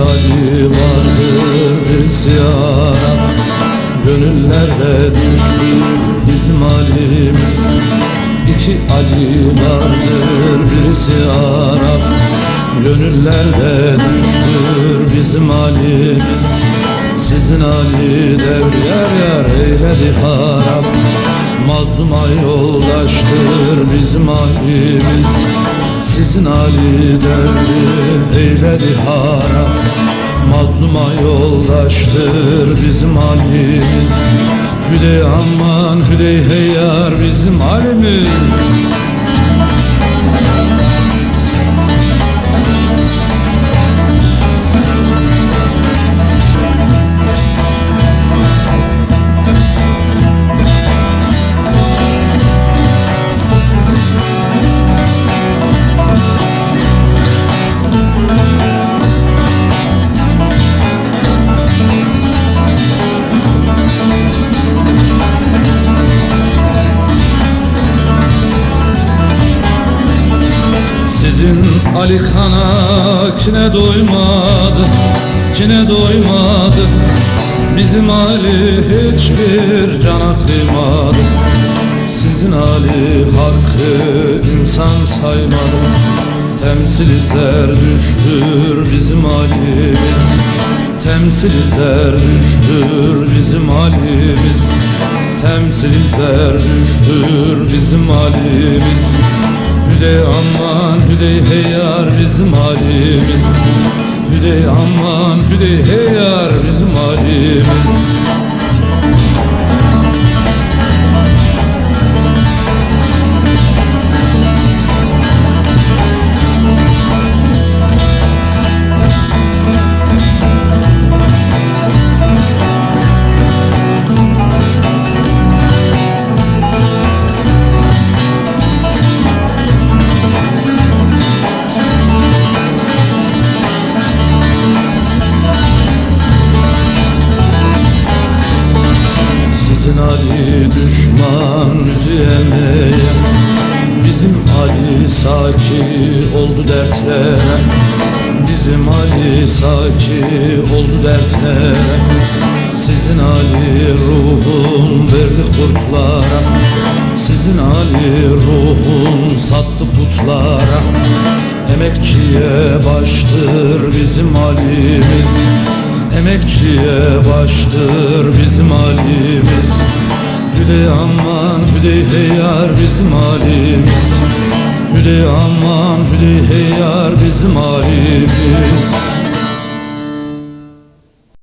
vardır birisi Arap Gönüllerde düştü bizim halimiz. İki Ali vardır birisi Arap Gönüllerde düştür bizim halimiz. Sizin Ali devr yar yar eyledi harap Mazluma yoldaştır bizim halimiz Sizin Ali devri eyledi harap Mazluma yoldaştır bizim halimiz. Hüdey aman hüdey heyyar bizim halimiz Sizin Ali Kana kine doymadı, kine doymadı. Bizim Ali hiçbir cana kıymadı. Sizin Ali hakkı insan saymadı. Temsil izler düştür bizim halimiz Temsil izler düştür bizim halimiz Temsil izler düştür bizim halimiz. Hüdey aman hüdey heyyar bizim halimiz. Hüdey aman hüdey heyyar bizim halimiz Ali düşman müziğemeye Bizim Ali saki oldu dertlere. Bizim Ali saki oldu dertlere. Sizin Ali ruhun verdi kurtlara. Sizin Ali ruhun sattı putlara. Emekçiye baştır bizim halimiz. Emekçiye baştır bizim Hüdey aman hüdey heyyar bizim halimiz. Hüdey aman hüdey heyyar bizim halimiz